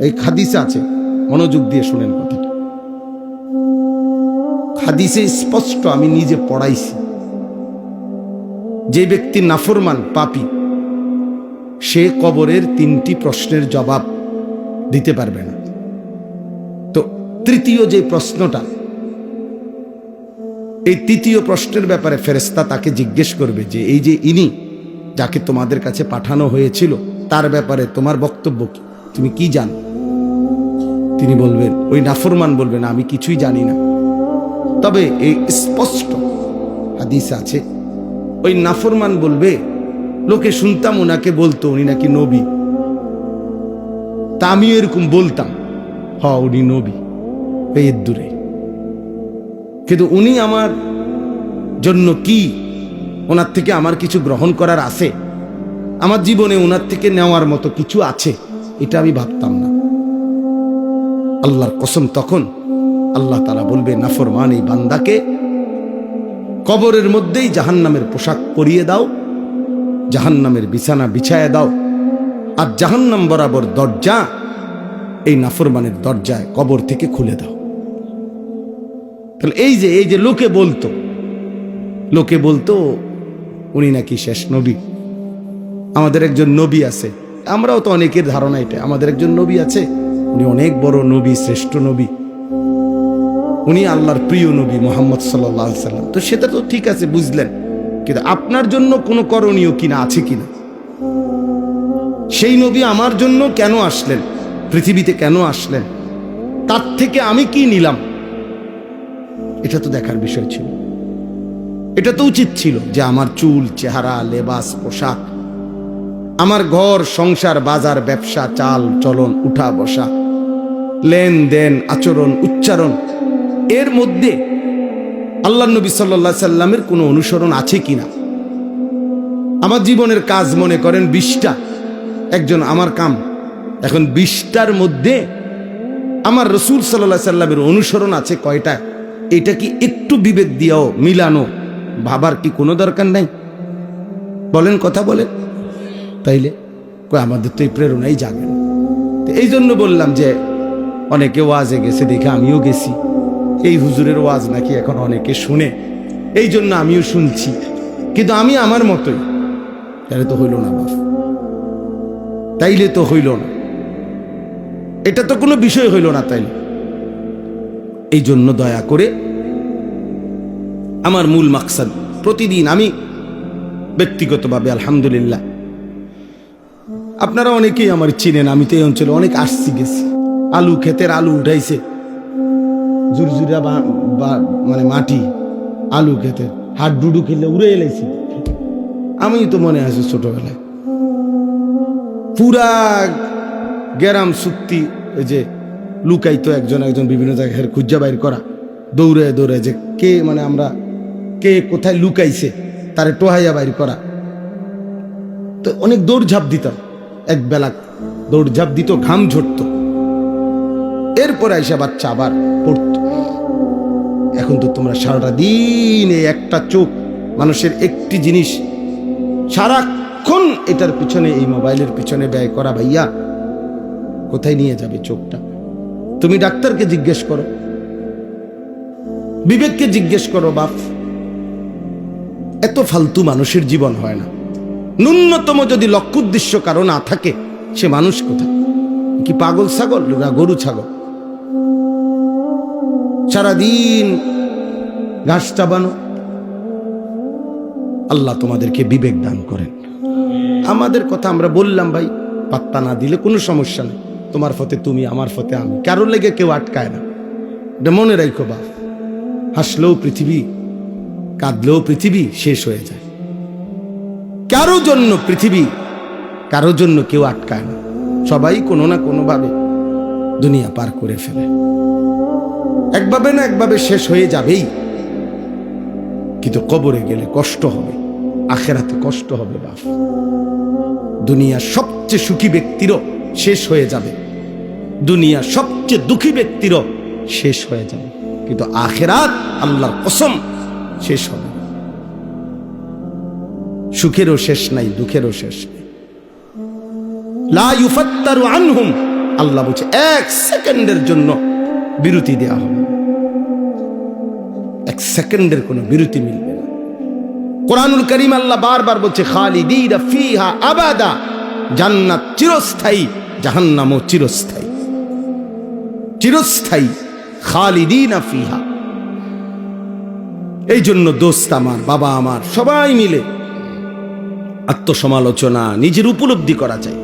এই খাদিসে আছে। মনোযোগ দিয়ে শুনেন কথাটা। হাদিসে স্পষ্ট আমি নিজে পড়াইছি। যে ব্যক্তি নাফরমান, পাপি, সে কবরের তিনটি প্রশ্নের জবাব দিতে পারবে না। তো তৃতীয় যে প্রশ্নটা, এই তৃতীয় প্রশ্নের ব্যাপারে ফেরেস্তা তাকে জিজ্ঞেস করবে যে, এই যে ইনি যাকে তোমাদের কাছে পাঠানো হয়েছিল, তার ব্যাপারে তোমার বক্তব্য কি? তুমি কি জানো? তিনি বলবেন, ওই নাফরমান বলবেন আমি কিছুই জানি না। তবে এই স্পষ্ট হাদিস আছে, ওই নাফরমান বলবে, লোকে শুনতাম ওনাকে বলতো, উনি নাকি নবী। তা আমিও এরকম বলতাম হ উনি নবী এর দূরে। কিন্তু উনি আমার জন্য কি? ওনার থেকে আমার কিছু গ্রহণ করার আছে? আমার জীবনে ওনার থেকে নেওয়ার মতো কিছু আছে? এটা আমি ভাবতাম আল্লাহর কসম তখন আল্লাহ তারা বলবে, নাফরমান এই বান্দাকে কবরের মধ্যেই জাহান্নামের পোশাক পরিয়ে দাও, জাহান্নামের বিছানা বিছায় দাও আর জাহান্নাম বরাবর দরজা, এই নাফরমানের দরজায় কবর থেকে খুলে দাও। তাহলে এই যে এই যে লোকে বলতো লোকে বলতো, উনি নাকি শেষ নবী। আমাদের একজন নবী আছে। আমরাও তো অনেকের ধারণা এটা আমাদের একজন নবী আছে উনি অনেক বড় নবী, শ্রেষ্ঠ নবী। উনি আল্লাহর প্রিয় নবী মোহাম্মদ সাল্লাহ সাল্লাম। তো সেটা তো ঠিক আছে, বুঝলেন। কিন্তু আপনার জন্য কোনো করণীয় কিনা আছে কিনা সেই নবী আমার জন্য কেন আসলেন? পৃথিবীতে কেন আসলেন? তার থেকে আমি কি নিলাম? এটা তো দেখার বিষয় ছিল। এটা তো উচিত ছিল যে আমার চুল, চেহারা, লেবাস, পোশাক, আমার ঘর, সংসার, বাজার, ব্যবসা, চাল, চলন, উঠা, বসা লেনদেন, আচরণ, উচ্চারণ। এর মধ্যে আল্লাহ নবী সাল্লা সাল্লামের কোনো অনুসরণ আছে কিনা? আমার জীবনের কাজ মনে করেন বিশটা। একজন আমার কাম। এখন বিশটার মধ্যে আমার রসুল সাল্লাহ সাল্লামের অনুসরণ আছে কয়টা? এটা কি একটু বিবেক দিয়াও মিলানো? ভাবার কি কোনো দরকার নাই? বলেন, কথা বলেন। তাইলে আমাদের তো এই প্রেরণাই জাগে না। তো এই জন্য বললাম যে অনেকে ওয়াজে গেছে দেখে আমিও গেছি। এই হুজুরের ওয়াজ নাকি এখন অনেকে শুনে। এই জন্য আমিও শুনছি। কিন্তু আমি আমার মতোই। তাহলে তো হইল না বাপ। তাইলে তো হইল না। এটা তো কোনো বিষয় হইল না তাইলে। এই জন্য দয়া করে আমার মূল মাকসাদ, প্রতিদিন আমি ব্যক্তিগতভাবে আলহামদুলিল্লাহ। আপনারা অনেকেই আমার চিনেন, আমি তো এই অঞ্চলে অনেক আসছি, গেছি। আলু, ক্ষেতের আলু উঠাইছে। জুরজুরা মানে মাটি, আলু, ক্ষেতের। হাট ডুডু খেলে উড়ে এলাইছি। আমি তো মনে আছে ছোটবেলায়। পুরা গ্যারাম সুক্তি ওই যে লুকাইতো একজন একজন বিভিন্ন জায়গায় খুঁজা বাইর করা। দৌড়ে দৌড়ে যে কে মানে আমরা কে কোথায় লুকাইছে, তারে টোহাইয়া বাইর করা। তো অনেক দৌড়ঝাঁপ দিতাম। এক বেলা দৌড়ঝাঁপ দিত, ঘাম ঝরতো। এরপরে আইসা বাচ্চা আবার পড়তো। এখন তো তোমরা সারাটা দিন এই একটা চোখ, মানুষের একটি জিনিস, সারাক্ষণ এটার পিছনে, এই মোবাইলের পিছনে ব্যয় করা ভাইয়া, কোথায় নিয়ে যাবে চোখটা? তুমি ডাক্তারকে জিজ্ঞেস করো। বিবেককে জিজ্ঞেস করো, বাপ, এত ফালতু মানুষের জীবন হয় না। ন্যূনতম যদি লক্ষ্য উদ্দেশ্য কারও না থাকে, সে মানুষ কোথায়? কি পাগল ছাগল গরু ছাগল? সারাদিন ঘাস চাবানো আল্লাহ তোমাদেরকে বিবেক দান করেন। আমাদের কথা আমরা বললাম, ভাই, পাত্তা না দিলে কোনো সমস্যা নেই। তোমার ফতে তুমি, আমার ফতে আমি। কারোর লেগে কেউ আটকায় না। এটা মনে রাখো বাপ। হাসলেও পৃথিবী, কাঁদলেও পৃথিবী শেষ হয়ে যায়। কারও জন্য পৃথিবী, কারও জন্য কেউ আটকায় না। সবাই কোনো না কোনোভাবে দুনিয়া পার করে ফেলে। একভাবে না একভাবে শেষ হয়ে যাবেই। কিন্তু কবরে গেলে কষ্ট হবে, আখেরাতে কষ্ট হবে বাপ। দুনিয়ার সবচেয়ে সুখী ব্যক্তিরও শেষ হয়ে যাবে। দুনিয়ার সবচেয়ে দুঃখী ব্যক্তিরও শেষ হয়ে যাবে। কিন্তু আখেরাত আল্লাহর কসম শেষ হবে সুখেরও শেষ নাই, দুঃখেরও শেষ নাই। আনহুম, আল্লাহ বলছে, এক সেকেন্ডের জন্য বিরতি দেওয়া হবে। সেকেন্ডের কোনো বিরতি মিলবে না। কোরআনুল করিম আল্লাহ বারবার বলছে, খালিদিনা ফিহা আবাদা, জান্নাত চিরস্থায়ী, জাহান্নামও চিরস্থায়ী। চিরস্থায়ী, খালিদিনা ফিহা। এই জন্য দোস্ত আমার, বাবা আমার, সবাই মিলে আত্মসমালোচনা নিজের উপলব্ধি করা চাই